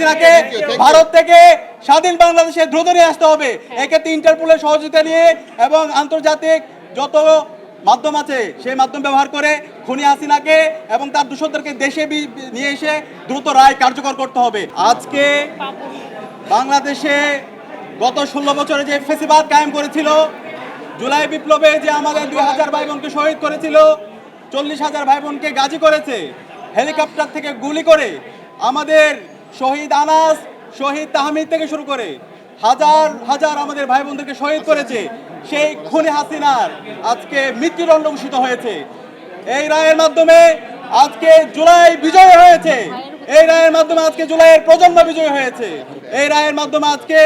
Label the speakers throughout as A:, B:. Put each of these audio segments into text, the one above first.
A: হাসিনাকে ভারত থেকে স্বাধীন বাংলাদেশে দ্রুত নিয়ে আসতে হবে। এক্ষেত্রে ইন্টারপোলের সহযোগিতা নিয়ে এবং আন্তর্জাতিক যত মাধ্যম আছে, সেই মাধ্যম ব্যবহার করে খুনি হাসিনাকে এবং তার দূষণদেরকে দেশে নিয়ে এসে দ্রুত রায় কার্যকর করতে হবে। আজকে বাংলাদেশে গত ষোলো বছরে যে ফেসিবাদ কায়েম করেছিল, জুলাই বিপ্লবে যে আমাদের দুই হাজার ভাই বোনকে শহীদ করেছিল, চল্লিশ হাজার ভাই বোনকে গাজী করেছে, হেলিকপ্টার থেকে গুলি করে আমাদের শহীদ আনাস, শহীদ তাহমিদ থেকে শুরু করে হাজার হাজার আমাদের ভাই বোনদেরকে শহীদ করেছে সেই খুনে হাসিনার আজকে মৃত্যুদণ্ড ঘোষিত হয়েছে। এই রায়ের মাধ্যমে আজকে জুলাই বিজয় হয়েছে। এই রায়ের মাধ্যমে আজকে জুলাইয়ের প্রজন্ম বিজয় হয়েছে। এই রায়ের মাধ্যমে আজকে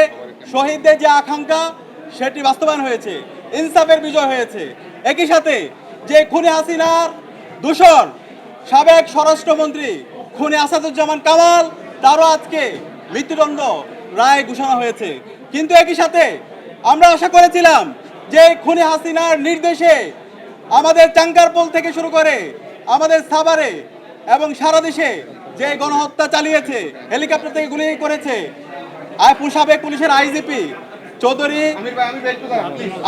A: শহীদদের যে আকাঙ্ক্ষা, সেটি বাস্তবায়ন হয়েছে, ইনসাফের বিজয় হয়েছে। একই সাথে যে খুনে হাসিনার দূষণ, সাবেক স্বরাষ্ট্রমন্ত্রী খুনি আসাদুজ্জামান কামাল তারও আজকে মৃত্যুদণ্ড রায় ঘোষণা হয়েছে। কিন্তু একই সাথে আমরা আশা করেছিলাম যে খুনি হাসিনার নির্দেশে আমাদের চাঙ্কারপোল থেকে শুরু করে আমাদের সাভারে এবং সারা দেশে যে গণহত্যা চালিয়েছে, হেলিকপ্টার থেকে গুলি করেছে আর সাবেক পুলিশের আইজিপি চৌধুরী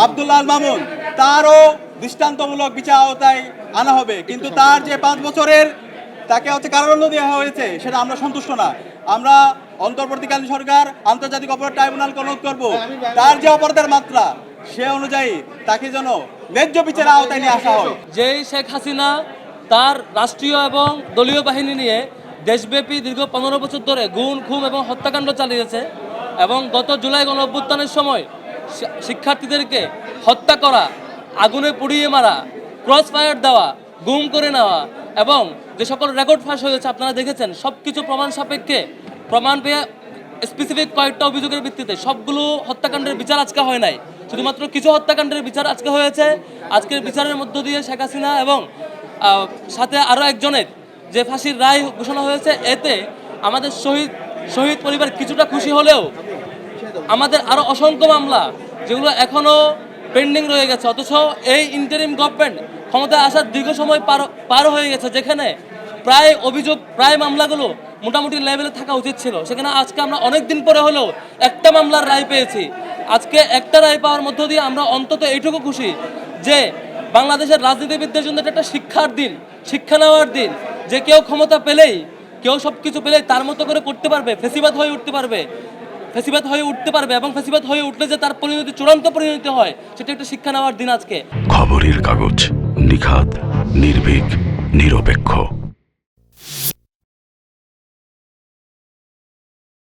A: আব্দুল্লাহ মামুন, তারও দৃষ্টান্তমূলক বিচার আওতায় আনা হবে। কিন্তু তার যে পাঁচ বছরের তাকে হচ্ছে কারাদণ্ড দেওয়া হয়েছে, সেটা আমরা সন্তুষ্ট না। আমরা অন্তর্বর্তীকালীন সরকার, আন্তর্জাতিক অপরাধ ট্রাইব্যুনালকে অনুরোধ করব, তার যে অপরাধের মাত্রা, সে অনুযায়ী তাকে যেন ন্যায্য বিচারের আওতায় নিয়ে আসা হয়।
B: যেই শেখ হাসিনা তার রাষ্ট্রীয় এবং দলীয় বাহিনী নিয়ে দেশব্যাপী দীর্ঘ পনেরো বছর ধরে গুণ খুম এবং হত্যাকাণ্ড চালিয়েছে এবং গত জুলাই গণ অভ্যুত্থানের সময় শিক্ষার্থীদেরকে হত্যা করা, আগুনে পুড়িয়ে মারা ক্রস ফায়ার দেওয়া, গুম করে নেওয়া এবং যে সকল রেকর্ড ফাঁস হয়েছে আপনারা দেখেছেন সব কিছু প্রমাণ সাপেক্ষে, প্রমাণ পেয়ে স্পেসিফিক কয়েকটা অভিযোগের ভিত্তিতে সবগুলো হত্যাকাণ্ডের বিচার আজকে হয় নাই। শুধুমাত্র কিছু হত্যাকাণ্ডের বিচার আজকে হয়েছে। আজকের বিচারের মধ্য দিয়ে শেখ হাসিনা এবং সাথে আরও একজনের যে ফাঁসির রায় ঘোষণা হয়েছে, এতে আমাদের শহীদ শহীদ পরিবার কিছুটা খুশি হলেও আমাদের আরও অসংখ্য মামলা যেগুলো এখনও পেন্ডিং রয়ে গেছে, অথচ এই ইন্টারিম গভর্নমেন্ট ক্ষমতায় আসার দীর্ঘ সময় পার পার হয়ে গেছে, যেখানে প্রায় অভিযোগ, প্রায় মামলাগুলো মোটামুটি লেভেলে থাকা উচিত ছিল। সেখানে আজকে আমরা অনেক দিন পরে হলেও একটা মামলার রায় পেয়েছি। আজকে একটা রায় পাওয়ার মধ্য দিয়ে আমরা অন্তত এইটুকু খুশি যে বাংলাদেশের রাজনীতিবিদদের জন্য এটা একটা শিক্ষার দিন, শিক্ষা নেওয়ার দিন। যে কেউ ক্ষমতা পেলেই, কেউ সব কিছু পেলেই তার মতো করে করতে পারবে, ফেসিবাদ হয়ে উঠতে পারবে, ফেসিবাদ হয়ে উঠতে পারবে এবং ফেসিবাদ হয়ে উঠলে যে তার পরিণতি, চূড়ান্ত পরিণতি হয়, সেটা একটা শিক্ষা নেওয়ার দিন আজকে।
C: খবরের কাগজ নিখাত নির্ভীক, নিরপেক্ষ।